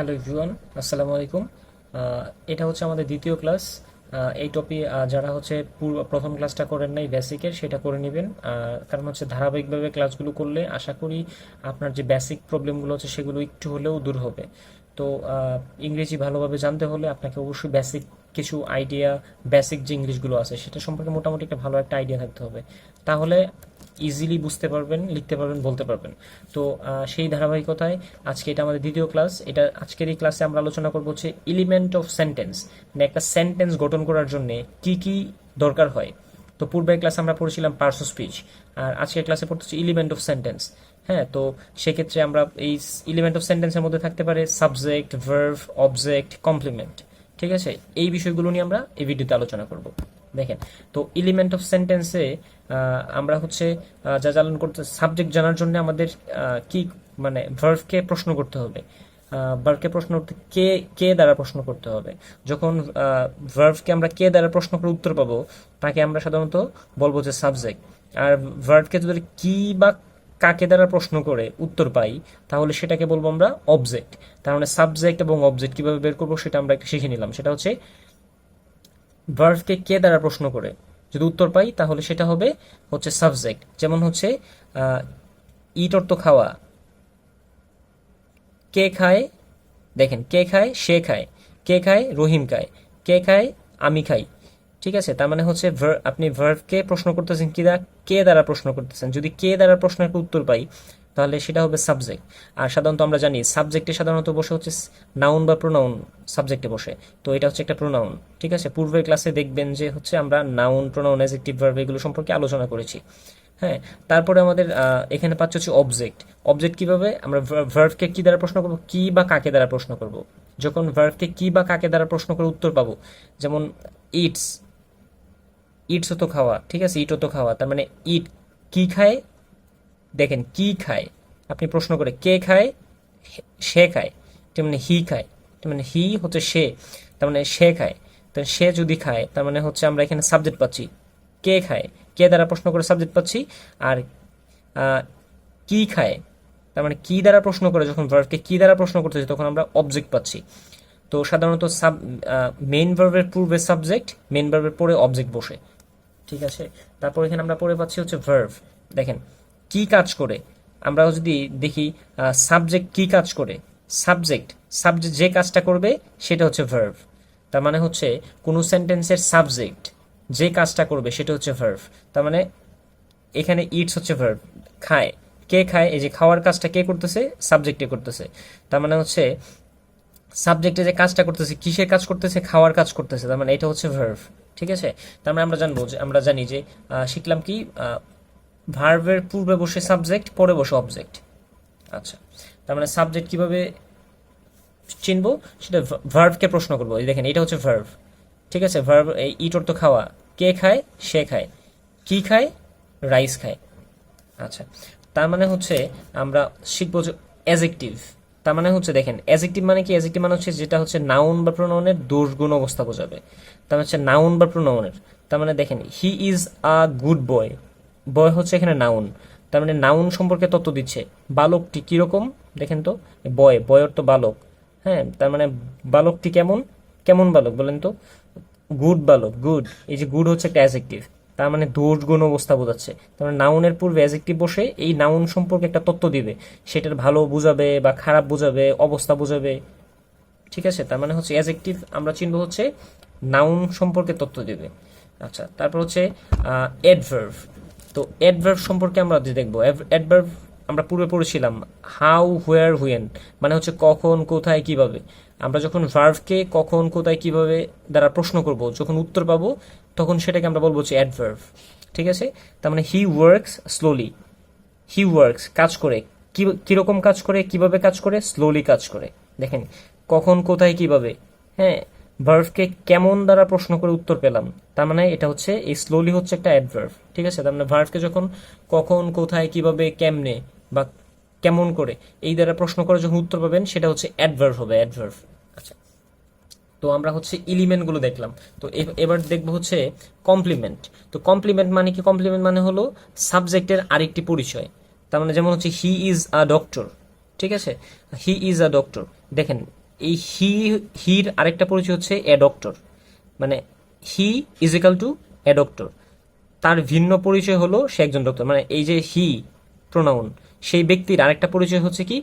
Hello everyone আসসালামু আলাইকুম। এটা হচ্ছে আমাদের দ্বিতীয় ক্লাস। এই টপি যারা হচ্ছে প্রথম ক্লাসটা করেন নাই বেসিকের সেটা করে নেবেন। কারণ হচ্ছে ধারাবাহিকভাবে ক্লাসগুলো করলে আশা করি আপনার যে বেসিক প্রবলেমগুলো হচ্ছে সেগুলো একটু হলেও দূর হবে। তো ইংরেজি ভালোভাবে জানতে হলে আপনাকে অবশ্যই বেসিক কিছু আইডিয়া বেসিক যে ইংলিশগুলো আছে, সেটা সম্পর্কে মোটামুটি একটা ভালো একটা আইডিয়া থাকতে হবে। তাহলে ইজিলি বুঝতে পারবেন, লিখতে পারবেন, বলতে পারবেন। তো সেই ধারাবাহিকতায় আজকে এটা আমাদের দ্বিতীয় ক্লাস এটা আজকের এই ক্লাসে আমরা আলোচনা করব হচ্ছে এলিমেন্ট অফ সেন্টেন্স মানে একটা সেন্টেন্স গঠন করার জন্য কি কি দরকার হয়। তো, পূর্বের ক্লাসে আমরা পড়েছিলাম পার্স স্পিচ আর আজকের ক্লাসে পড়তেছি এলিমেন্ট অফ সেন্টেন্স হ্যাঁ? তো, সেক্ষেত্রে আমরা এই এলিমেন্ট অফ সেন্টেন্সের মধ্যে থাকতে পারে সাবজেক্ট ভার্ভ অবজেক্ট কমপ্লিমেন্ট ঠিক আছে? এই বিষয়গুলো নিয়ে আমরা এই ভিডিওতে আলোচনা করব। দেখেন, তো এলিমেন্ট অফ সেন্টেন্সে আমরা হচ্ছে যা জ্বালন করতে সাবজেক্ট জানার জন্য আমাদের কি মানে ভার্ভকে প্রশ্ন করতে হবে। ভার্ভকে প্রশ্ন করতে, কে কে দ্বারা প্রশ্ন করতে হবে? যখন ভার্ভকে আমরা কে দ্বারা প্রশ্ন করে উত্তর পাবো, তাকে আমরা সাধারণত বলব যে সাবজেক্ট আর ভার্ভকে যদি কি বা কাকে দ্বারা প্রশ্ন করে উত্তর পাই, তাহলে সেটাকে বলব আমরা অবজেক্ট তার মানে সাবজেক্ট এবং অবজেক্ট কীভাবে বের করব সেটা আমরা শিখে নিলাম। সেটা হচ্ছে ভার্ভকে কে দ্বারা প্রশ্ন করে? যদি উত্তর পাই, তাহলে সেটা হবে হচ্ছে সাবজেক্ট যেমন হচ্ছে ইট অর্থ খাওয়া। কে খায়? দেখেন, কে খায়? সে খায়। কে খায়? রহিম খায়। কে খায়? আমি খাই। ঠিক আছে? তার মানে হচ্ছে আপনি ভার্ভকে প্রশ্ন করতেছেন কি কে দ্বারা প্রশ্ন করতেছেন? যদি কে দ্বারা প্রশ্নের একটা উত্তর পাই, তাহলে সেটা হবে সাবজেক্ট আর সাধারণত আমরা জানি সাবজেক্টে সাধারণত বসে হচ্ছে নাউন বা প্রোনাউন সাবজেক্টে বসে। তো এটা হচ্ছে একটা প্রোনাউন ঠিক আছে? পূর্বের ক্লাসে দেখবেন যে হচ্ছে আমরা নাউন প্রোনাউন অ্যাজেক্টিভ ভার্ব এগুলো সম্পর্কে আলোচনা করেছি। হ্যাঁ? তারপরে আমাদের এখানে পাচ্ছে হচ্ছে অবজেক্ট অবজেক্ট কীভাবে? আমরা ভার্ভকে কি দ্বারা প্রশ্ন করব? কি বা কাকে দ্বারা প্রশ্ন করব? যখন ভার্ভকে কি বা কাকে দ্বারা প্রশ্ন করে উত্তর পাবো, যেমন ইটস ইটস হতো খাওয়া, ঠিক আছে? ইট হতো খাওয়া। তার মানে ইট কি খায়? দেখেন, কি খায়? আপনি প্রশ্ন করে, কে খায়? সে খায়। তার মানে হি খায়। তার মানে হি হচ্ছে সে। তার মানে সে খায়। তো সে যদি খায়, তার মানে হচ্ছে আমরা এখানে সাবজেক্ট পাচ্ছি। কে খায়? কে দ্বারা প্রশ্ন করে সাবজেক্ট পাচ্ছি? আর কি খায়? তার মানে কি দ্বারা প্রশ্ন করে যখন ভার্বকে কি দ্বারা প্রশ্ন করতেছি তখন আমরা অবজেক্ট পাচ্ছি। তো সাধারণত সাব মেইন ভার্বের পূর্বে সাবজেক্ট মেইন ভার্বের পরে অবজেক্ট বসে। ঠিক আছে? তারপর এখানে আমরা পড়ে পাচ্ছি হচ্ছে ভার্ভ দেখেন, কি কাজ করে? আমরা যদি দেখি সাবজেক্ট কি কাজ করে? সাবজেক্ট সাবজেক্ট যে কাজটা করবে, সেটা হচ্ছে ভার্ভ তার মানে হচ্ছে, কোনো সেন্টেন্সের সাবজেক্ট যে কাজটা করবে, সেটা হচ্ছে ভার্ভ তার মানে এখানে ইটস হচ্ছে ভার্ভ খায়। কে খায়? এই যে খাওয়ার কাজটা কে করতেছে? সাবজেক্টে করতেছে। তার মানে হচ্ছে সাবজেক্টে যে কাজটা করতেছে, কিসের কাজ করতেছে? খাওয়ার কাজ করতেছে। তার মানে এটা হচ্ছে ভার্ভ ঠিক আছে? তার মানে আমরা জানব যে, আমরা জানি যে শিখলাম কি ভার্ভের পূর্বে বসে সাবজেক্ট পরে বসে অবজেক্ট আচ্ছা তার মানে সাবজেক্ট কীভাবে চিনবো? সেটা ভার্ভকে প্রশ্ন করব। দেখেন, এটা হচ্ছে ভার্ভ ঠিক আছে? ভার্ভ এই ইট তো খাওয়া। কে খায়? সে খায়। কি খায়? রাইস খায়। আচ্ছা তার মানে হচ্ছে আমরা শিখব যে অ্যাজেক্টিভ তার মানে হচ্ছে দেখেন অ্যাজেক্টিভ মানে কি? অ্যাজেক্টিভ মানে হচ্ছে যেটা হচ্ছে নাউন বা প্রোনাউনের দোষ গুণ অবস্থা বোঝাবে। তার মানে হচ্ছে নাউন বা প্রোনাউনের তার মানে দেখেন he is a good boy বয় হচ্ছে এখানে নাউন তার মানে নাউন সম্পর্কে তথ্য দিচ্ছে। বালকটি কীরকম? দেখেন তো বয় বয়র তো বালক। হ্যাঁ তার মানে বালকটি কেমন? কেমন বালক বলেন তো? গুড বালক গুড এই যে গুড হচ্ছে একটা অ্যাজেক্টিভ তার মানে দোষ গুণ অবস্থা বোঝাচ্ছে। তার মানে নাউনের পূর্বে অ্যাজেক্টিভ বসে এই নাউন সম্পর্কে একটা তথ্য দিবে। সেটার ভালো বোঝাবে বা খারাপ বোঝাবে, অবস্থা বোঝাবে। ঠিক আছে? তার মানে হচ্ছে অ্যাজেক্টিভ আমরা চিনব হচ্ছে নাউন সম্পর্কে তথ্য দিবে। আচ্ছা তারপর হচ্ছে অ্যাডভার্ভ তো অ্যাডভার্ভ সম্পর্কে আমরা দেখব অ্যাডভার্ভ আমরা পূর্বে পড়েছিলাম হাউ হোয়ার হুয়েন মানে হচ্ছে কখন, কোথায়, কীভাবে। আমরা যখন ভার্ভকে কখন, কোথায়, কীভাবে দ্বারা প্রশ্ন করব, যখন উত্তর পাবো, তখন সেটাকে আমরা বলব হচ্ছে অ্যাডভার্ভ ঠিক আছে? তার মানে he works slowly he works কাজ করে। কি, কীরকম কাজ করে, কীভাবে কাজ করে? স্লোলি কাজ করে। দেখেন, কখন, কোথায়, কীভাবে। হ্যাঁ ভার্ভকে কেমন দ্বারা প্রশ্ন করে উত্তর পেলাম, তার মানে এটা হচ্ছে, এই স্লোলি হচ্ছে একটা অ্যাডভার্ভ ঠিক আছে? তার মানে ভার্ভকে যখন কখন, কোথায়, কীভাবে, কেমনে বা কেমন করে? এই দ্বারা প্রশ্ন করে যখন উত্তর পাবেন, সেটা হচ্ছে অ্যাডভার্ভ হবে অ্যাডভার্ভ আচ্ছা। তো আমরা হচ্ছে এলিমেন্টগুলো দেখলাম। তো এবার দেখব হচ্ছে কমপ্লিমেন্ট তো কমপ্লিমেন্ট মানে কি? কমপ্লিমেন্ট মানে হলো সাবজেক্টের আরেকটি পরিচয়। তার মানে যেমন হচ্ছে হি ইজ আ ডক্টর ঠিক আছে? হি ইজ আ ডক্টর দেখেন, এই হি হির আরেকটা পরিচয় হচ্ছে এ ডক্টর মানে he is to a doctor তার ভিন্ন পরিচয় হলো সে একজন ডক্টর মানে এই যে হি প্রোনাউন সেই ব্যক্তির আরেকটা পরিচয় হচ্ছে কি?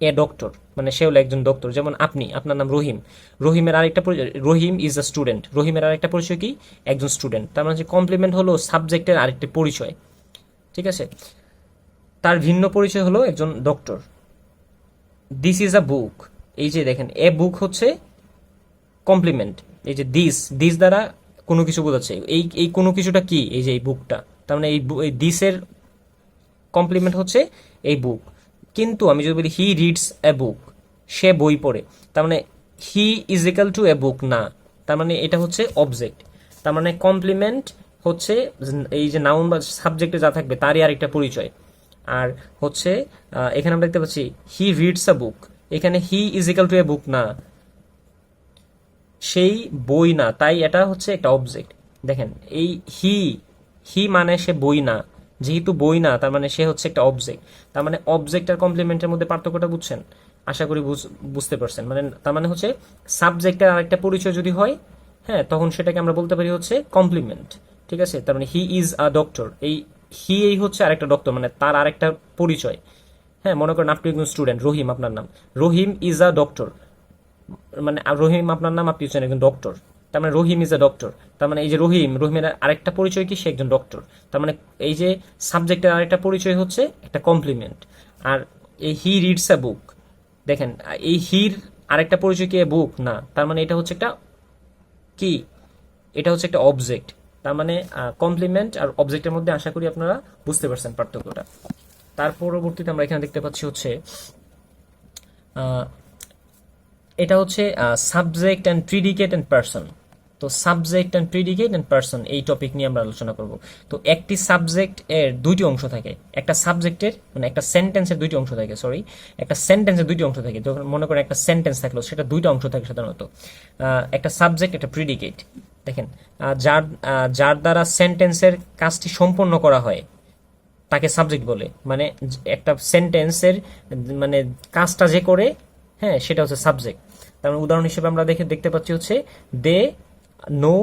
এ ডক্টর মানে সে হলো একজন ডক্টর যেমন আপনি, আপনার নাম রহিম। রহিমের আরেকটা রহিম ইজ আ স্টুডেন্ট রহিমের আরেকটা পরিচয় কি? একজন স্টুডেন্ট তার মানে কমপ্লিমেন্ট হলো সাবজেক্টের আরেকটি পরিচয়, ঠিক আছে? তার ভিন্ন পরিচয় হলো একজন doctor this is a book এই যে দেখেন, এ বুক হচ্ছে কমপ্লিমেন্ট এই যে দিস দিস দ্বারা কোনো কিছু বোঝাচ্ছে, এই এই কোনো কিছুটা কি? এই যে এই বুকটা তার মানে এই দিসের কমপ্লিমেন্ট হচ্ছে এই বুক কিন্তু আমি যদি বলি হি রিডস এ বুক সে বই পড়ে, তার মানে he is equal to a book না, তার মানে এটা হচ্ছে অবজেক্ট তার মানে কমপ্লিমেন্ট হচ্ছে এই যে নাউন বা সাবজেক্টে যা থাকবে, তারই আরেকটা পরিচয়। আর হচ্ছে এখানে আমরা দেখতে পাচ্ছি হি রিডস আ বুক এখানে he is equal to a book না, সেই বই না, তাই এটা হচ্ছে একটা অবজেক্ট দেখেন, এই হি হি মানে সে বই না যেহেতু বই না, তার মানে সে হচ্ছে একটা অবজেক্ট তার মানে অবজেক্ট আর কমপ্লিমেন্টের মধ্যে পার্থক্যটা বুঝছেন? আশা করি বুঝ- বুঝতে পারছেন। মানে তার মানে হচ্ছে সাবজেক্টের আরেকটা পরিচয় যদি হয় হ্যাঁ তখন সেটাকে আমরা বলতে পারি হচ্ছে কমপ্লিমেন্ট ঠিক আছে? তার মানে হি ইজ আ ডক্টর এই হি এই হচ্ছে আরেকটা ডক্টর মানে তার আরেকটা পরিচয়। হ্যাঁ মনে করেন আপনি একজন স্টুডেন্ট রহিম আপনার নাম। রহিম ইজ আ ডক্টর মানে রহিম আপনার নাম আপনি হচ্ছেন একজন ডক্টর তার মানে রহিম ইজ এ ডক্টর তার মানে এই যে রহিম, রহিমের আরেকটা পরিচয় কি? সে একজন ডক্টর তার মানে এই যে সাবজেক্টের আরেকটা পরিচয় হচ্ছে একটা কমপ্লিমেন্ট আর এই হি রিডস আ বুক দেখেন, এই হির আরেকটা পরিচয় কি? এ বুক না। তার মানে এটা হচ্ছে একটা কি? এটা হচ্ছে একটা অবজেক্ট তার মানে কমপ্লিমেন্ট আর অবজেক্টের মধ্যে আশা করি আপনারা বুঝতে পারছেন পার্থক্যটা। তার পরবর্তীতে আমরা এখানে দেখতে পাচ্ছি হচ্ছে এটা হচ্ছে subject and predicate and person তো subject and predicate and person এই টপিক নিয়ে আমরা আলোচনা করব। তো একটি সাবজেক্ট এর দুইটি অংশ থাকে। একটা সাবজেক্টের মানে একটা সেন্টেন্সের দুইটি অংশ থাকে সরি একটা সেন্টেন্সের দুইটি অংশ থাকে। যখন মনে করেন একটা সেন্টেন্স থাকল, সেটা দুইটা অংশ থাকে সাধারণত। একটা সাবজেক্ট একটা প্রিডিকেট দেখেন যার যার দ্বারা সেন্টেন্সের কাজটি সম্পন্ন করা হয়, তাকে সাবজেক্ট বলে। মানে একটা সেন্টেন্সের মানে কাজটা যে করে হ্যাঁ সেটা হচ্ছে সাবজেক্ট তার মানে উদাহরণ হিসেবে আমরা দেখে, দেখতে পাচ্ছি হচ্ছে দে নো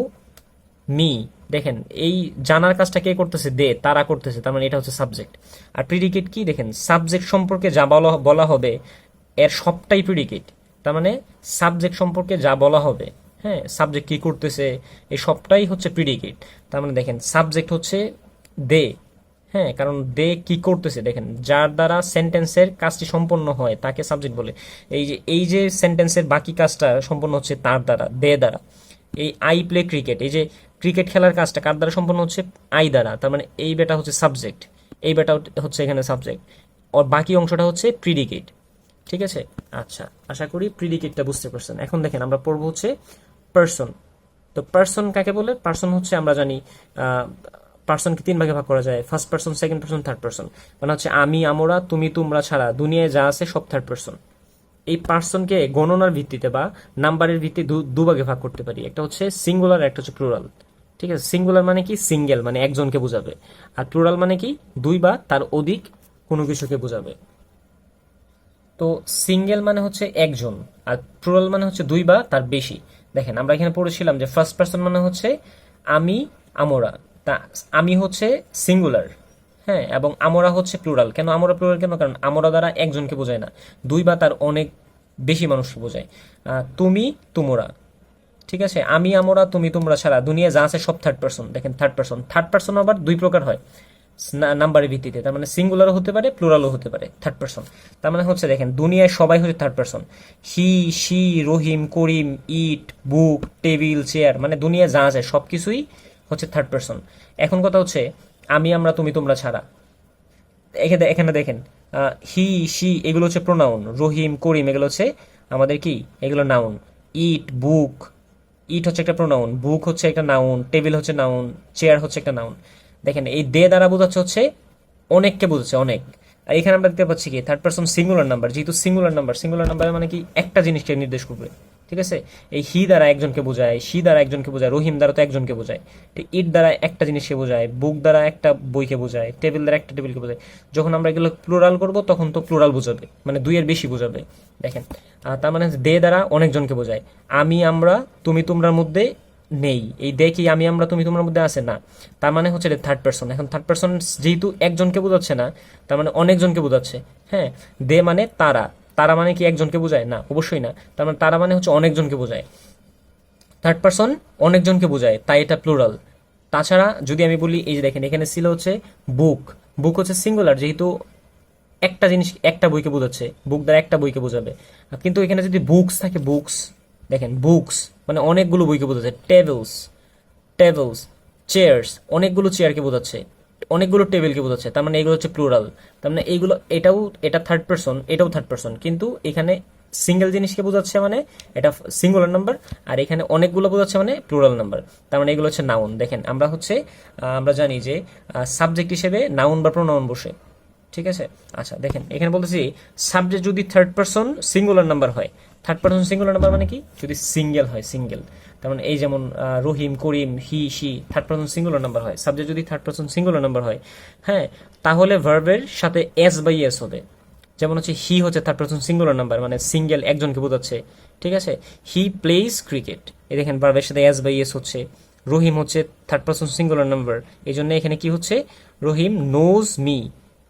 মি দেখেন, এই জানার কাজটা কে করতেছে? দে তারা করতেছে। তার মানে এটা হচ্ছে সাবজেক্ট আর প্রিডিকেট কি? দেখেন সাবজেক্ট সম্পর্কে যা বলা বলা হবে, এর সবটাই প্রিডিকেট তার মানে সাবজেক্ট সম্পর্কে যা বলা হবে হ্যাঁ সাবজেক্ট কি করতেছে, এই সবটাই হচ্ছে প্রিডিকেট তার মানে দেখেন সাবজেক্ট হচ্ছে দে হ্যাঁ কারণ দে কি করতেছে? দেখেন, যার দ্বারা সেন্টেন্সের কাজটি সম্পন্ন হয়, তাকে সাবজেক্ট বলে। এই যে এই যে সেন্টেন্সের বাকি কাজটা সম্পন্ন হচ্ছে তার দ্বারা দে দ্বারা। এই আই প্লে ক্রিকেট এই যে ক্রিকেট খেলার কাজটা কার দ্বারা সম্পন্ন হচ্ছে? আই দ্বারা। তার মানে এই বেটা হচ্ছে সাবজেক্ট এই বেটা হচ্ছে এখানে সাবজেক্ট আর বাকি অংশটা হচ্ছে প্রিডিকেট ঠিক আছে? আচ্ছা আশা করি প্রিডিকেটটা বুঝতে পারছেন। এখন দেখেন, আমরা পড়ব হচ্ছে পার্সন তো পার্সন কাকে বলে? পার্সন হচ্ছে আমরা জানি পার্সনকে তিন ভাগে ভাগ করা যায়। First person second person third person মানে হচ্ছে আমি, আমরা, তুমি, তোমরা ছাড়া দুনিয়ায় যা আছে সব থার্ড পার্সন এই পার্সনকে গণনার ভিত্তিতে বা নাম্বারের ভিত্তিতে দু- দুভাগে ভাগ করতে পারি। একটা হচ্ছে সিঙ্গুলার একটা হচ্ছে প্লুরাল ঠিক আছে? সিঙ্গুলার মানে কি? সিঙ্গেল মানে একজনকে বোঝাবে। আর প্লুরাল মানে কি? দুই বা তার অধিক কোনো কিছুকে বোঝাবে। তো সিঙ্গেল মানে হচ্ছে একজন, আর প্লুরাল মানে হচ্ছে দুই বা তার বেশি। দেখেন, আমরা এখানে পড়েছিলাম যে ফার্স্ট পার্সন মানে হচ্ছে আমি, আমরা। তা, আমি হচ্ছে সিঙ্গুলার হ্যাঁ এবং আমরা হচ্ছে প্লুরাল কেন আমরা প্লুরাল কেন? কারণ আমরা দ্বারা একজনকে বোঝায় না। দুই বা তার অনেক বেশি মানুষকে বোঝায়। তুমি, তোমরা। ঠিক আছে? আমি, আমরা, তুমি, তোমরা ছাড়া দুনিয়া যা আছে সব থার্ড পার্সন দেখেন থার্ড পার্সন থার্ড পার্সন আবার দুই প্রকার হয়। নাম্বারের ভিত্তিতে। তার মানে সিঙ্গুলারও হতে পারে প্লুরালও হতে পারে থার্ড পার্সন তার মানে হচ্ছে, দেখেন, দুনিয়ায় সবাই হচ্ছে third person he she Rahim, Karim it book table chair মানে দুনিয়া যা আছে সব কিছুই হচ্ছে থার্ড পার্সন এখন কথা হচ্ছে আমি, আমরা, তুমি, তোমরা ছাড়া। এখানে এখানে দেখেন হি, শি, এগুলো হচ্ছে প্রোনাউন রহিম, করিম, এগুলো হচ্ছে আমাদের কি? এগুলো নাউন ইট, বুক, ইট হচ্ছে একটা প্রোনাউন বুক হচ্ছে একটা নাউন টেবিল হচ্ছে নাউন চেয়ার হচ্ছে একটা নাউন দেখেন, এই দে দ্বারা বোঝাচ্ছে হচ্ছে অনেককে বোঝাচ্ছে, অনেক। আর এখানে আমরা দেখতে পাচ্ছি কি? থার্ড পার্সন সিঙ্গুলার নাম্বার যেহেতু সিঙ্গুলার নাম্বার সিঙ্গুলার নাম্বার মানে কি? একটা জিনিসকে নির্দেশ করবে। ঠিক আছে? এই হি দ্বারা একজনকে বোঝায়, শি দ্বারা একজনকে বোঝায়, রহিম দ্বারা তো একজনকে বোঝায়। তো ইট দ্বারা একটা জিনিসকে বোঝায়, বুক দ্বারা একটা বইকে বোঝায়, টেবিল দ্বারা একটা টেবিলকে বোঝায়। যখন আমরা এগুলো প্লুরাল করব, তখন তো প্লুরাল বোঝাবে মানে দুইয়ের বেশি বোঝাবে। দেখেন তার মানে দে দ্বারা অনেকজনকে বোঝায়। আমি, আমরা, তুমি, তোমরার মধ্যে নেই। এই দে কি আমি, আমরা, তুমি তোমার মধ্যে আছে? না। তার মানে হচ্ছে থার্ড পার্সন এখন থার্ড পার্সন যেহেতু একজনকে বোঝাচ্ছে না, তার মানে অনেকজনকে বোঝাচ্ছে। হ্যাঁ দে মানে তারা। তারা মানে কি একজনকে বোঝায়? না, অবশ্যই না। তার মানে তারা মানে হচ্ছে অনেকজনকে বোঝায়। থার্ড পার্সন অনেকজনকে বোঝায়। তাই এটা প্লুরাল তাছাড়া যদি আমি বলি, এই যে দেখেন, এখানে ছিল হচ্ছে বুক বুক হচ্ছে সিঙ্গুলার যেহেতু একটা জিনিস, একটা বইকে বোঝাচ্ছে। বুক দ্বারা একটা বইকে বোঝাবে। কিন্তু এখানে যদি বুকস থাকে বুকস দেখেন বুকস মানে অনেকগুলো বইকে বোঝাচ্ছে। টেবলস টেবলস চেয়ার্স অনেকগুলো চেয়ারকে বোঝাচ্ছে। অনেকগুলো টেবিলকে বোঝাচ্ছে। তার মানে এগুলো হচ্ছে প্লুরাল তার মানে এইগুলো, এটাও, এটা থার্ড পার্সন এটাও থার্ড পার্সন কিন্তু এখানে সিঙ্গেল জিনিসকে বোঝাচ্ছে মানে এটা সিঙ্গুলার নাম্বার আর এখানে অনেকগুলো বোঝাচ্ছে মানে প্লুরাল নাম্বার তার মানে এগুলো হচ্ছে নাউন দেখেন, আমরা হচ্ছে আমরা জানি যে সাবজেক্ট হিসেবে নাউন বা প্রোনাউন বসে। ঠিক আছে? আচ্ছা দেখেন, এখানে বলতেছি সাবজেক্ট যদি থার্ড পার্সন সিঙ্গুলার নাম্বার হয়। থার্ড পার্সন সিঙ্গুলার নাম্বার মানে কি? যদি সিঙ্গেল হয় সিঙ্গেল তার মানে এই যেমন Rahim, Karim he she third person singular number হয়। সাবজেক্ট যদি থার্ড পার্সন সিঙ্গুলার নাম্বার হয় হ্যাঁ তাহলে ভার্বের সাথে এস বাই এস হবে। যেমন হচ্ছে হি হচ্ছে থার্ড পার্সন সিঙ্গুলার নাম্বার মানে সিঙ্গেল একজনকে বোঝাচ্ছে। ঠিক আছে? হি প্লেস ক্রিকেট এই দেখেন ভার্বের সাথে এস বাই এস হচ্ছে। রহিম হচ্ছে থার্ড পার্সন সিঙ্গুলার নাম্বার এই জন্য এখানে কি হচ্ছে? রহিম নোজ মি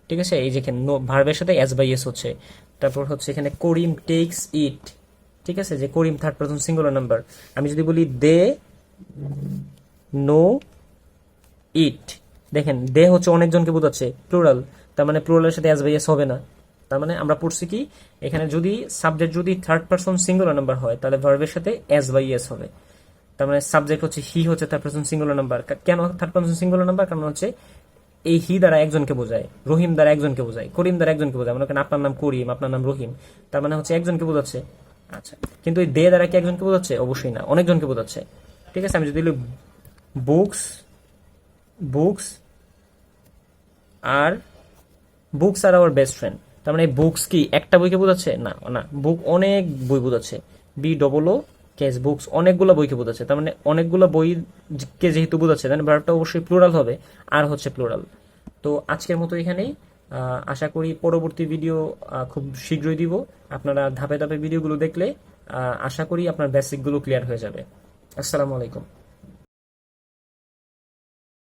ঠিক আছে? এই যেখানে ভার্বের সাথে এস বাই এস হচ্ছে। তারপর হচ্ছে এখানে করিম টেক্স ইট ঠিক আছে? যে Karim third person singular number আমি যদি বলি দে, নো, ইট। দেখেন, দে হচ্ছে অনেকজনকে বোঝাচ্ছে প্লুরাল তার মানে প্লুরালের সাথে এস বাই এস হবে না। তার মানে আমরা পড়ছি কি, এখানে যদি সাবজেক্ট যদি থার্ড পার্সন সিঙ্গুলার নাম্বার হয়, তাহলে ভার্বের সাথে এস বাই এস হবে। তার মানে সাবজেক্ট হচ্ছে হি হচ্ছে থার্ড পার্সন সিঙ্গুলার নাম্বার কেন থার্ড পার্সন সিঙ্গুলার নাম্বার কারণ হচ্ছে এই হি দ্বারা একজনকে বোঝায়, রহিম দ্বারা একজনকে বোঝায়, করিম দ্বারা একজনকে বোঝায়। মনে করেন আপনার নাম করিম, আপনার নাম রহিম। তার মানে হচ্ছে একজনকে বোঝাচ্ছে। আচ্ছা। কিন্তু এই দে দ্বারা কি একজনকে বোঝাচ্ছে? অবশ্যই না। অনেকজনকে বোঝাচ্ছে। ঠিক আছে, আমি যদি বুকস বুকস আর বুকস আর আওয়ার বেস্ট ফ্রেন্ড তার মানে বুকস কি একটা বইকে বোঝাচ্ছে? না না। বুক অনেক বই বোঝাচ্ছে। B double O K S books অনেকগুলো বইকে বোঝাচ্ছে। তার মানে অনেকগুলো বইকে যেহেতু বোঝাচ্ছে, তাহলে ভার্বটা অবশ্যই প্লুরাল হবে। আর হচ্ছে প্লুরাল তো আজকের মতো এখানেই। আশা করি পরবর্তী ভিডিও খুব শীঘ্রই দিব। আপনারা ধাপে ধাপে ভিডিওগুলো দেখলে আশা করি আপনার বেসিকগুলো ক্লিয়ার হয়ে যাবে। আসসালামু আলাইকুম।